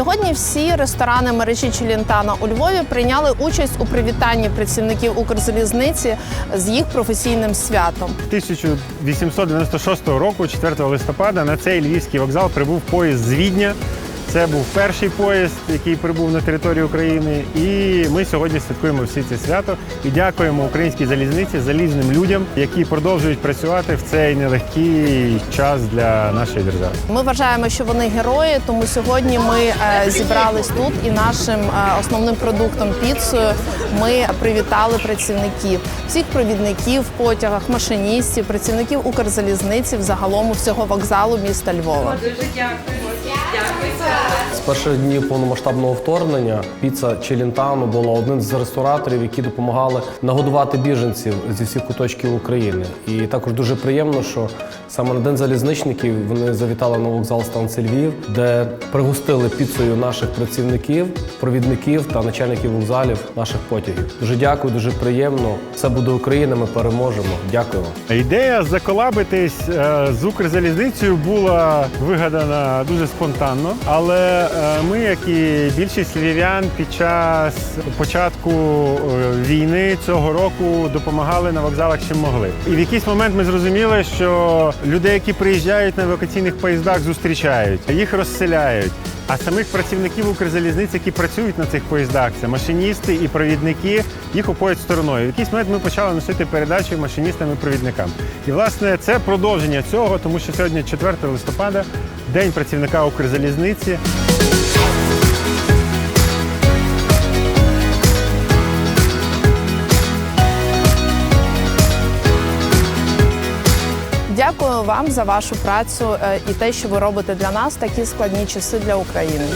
Сьогодні всі ресторани мережі Челінтана у Львові прийняли участь у привітанні працівників Укрзалізниці з їх професійним святом. 1896 року, 4 листопада, на цей львівський вокзал прибув поїзд з Відня. Це був перший поїзд, який прибув на територію України. І ми сьогодні святкуємо всі це свято і дякуємо українській залізниці, залізним людям, які продовжують працювати в цей нелегкий час для нашої держави. Ми вважаємо, що вони герої, тому сьогодні ми е, зібрались тут і нашим е, основним продуктом піцею ми привітали працівників, всіх провідників в потягах, машиністів, працівників Укрзалізниці, взагалом всього вокзалу міста Львова. 양배추 З перших днів повномасштабного вторгнення піца Челентано була одним з рестораторів, які допомагали нагодувати біженців зі всіх куточків України. І також дуже приємно, що саме на день залізничників вони завітали на вокзал станції Львів, де пригостили піцею наших працівників, провідників та начальників вокзалів наших потягів. Дуже дякую, дуже приємно. Все буде Україна. Ми переможемо. Дякую. Ідея заколабитись е, з Укрзалізницею була вигадана дуже спонтанно, але ми, як і більшість львів'ян, під час початку е, війни цього року допомагали на вокзалах чим могли. І в якийсь момент ми зрозуміли, що людей, які приїжджають на евакуаційних поїздах, зустрічають, їх розселяють. А самих працівників Укрзалізниці, які працюють на цих поїздах, це машиністи і провідники, їх обходять стороною. В якийсь момент ми почали носити передачі машиністам і провідникам. І власне це продовження цього, тому що сьогодні 4 листопада, день працівника Укрзалізниці. Дякую вам за вашу працю е, і те, що ви робите для нас такі складні часи для України.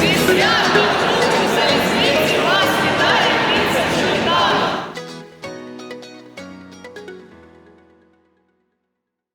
Зі